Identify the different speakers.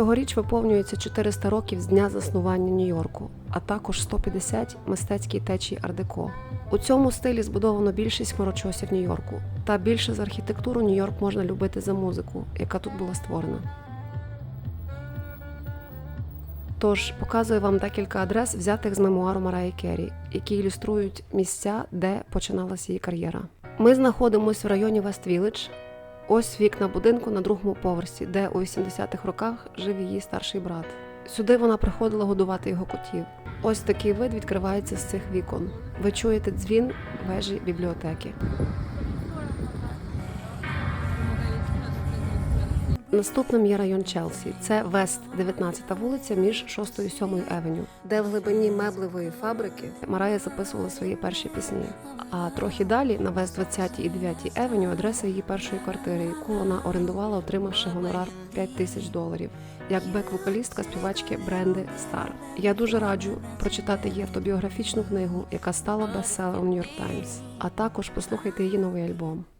Speaker 1: Цьогоріч виповнюється 400 років з дня заснування Нью-Йорку, а також 150 мистецькій течії ардеко. У цьому стилі збудовано більшість хмарочосів Нью-Йорку. Та більше за архітектуру Нью-Йорк можна любити за музику, яка тут була створена. Тож показую вам декілька адрес, взятих з мемуару Мараї Керрі, які ілюструють місця, де починалася її кар'єра. Ми знаходимося в районі Вест-Вілледж. Ось вікна будинку на другому поверсі, де у 80-х роках жив її старший брат. Сюди вона приходила годувати його котів. Ось такий вид відкривається з цих вікон. Ви чуєте дзвін вежі бібліотеки. Наступним є район Челсі. Це Вест 19 вулиця між 6 і 7 Евеню, де в глибині меблевої фабрики Марая записувала свої перші пісні. А трохи далі на Вест 20 і 9 Евеню адреса її першої квартири, яку вона орендувала, отримавши гонорар 5 тисяч доларів. Як бек-вокалістка співачки Бренди Стар. Я дуже раджу прочитати її автобіографічну книгу, яка стала бестселером New York Times, а також послухайте її новий альбом.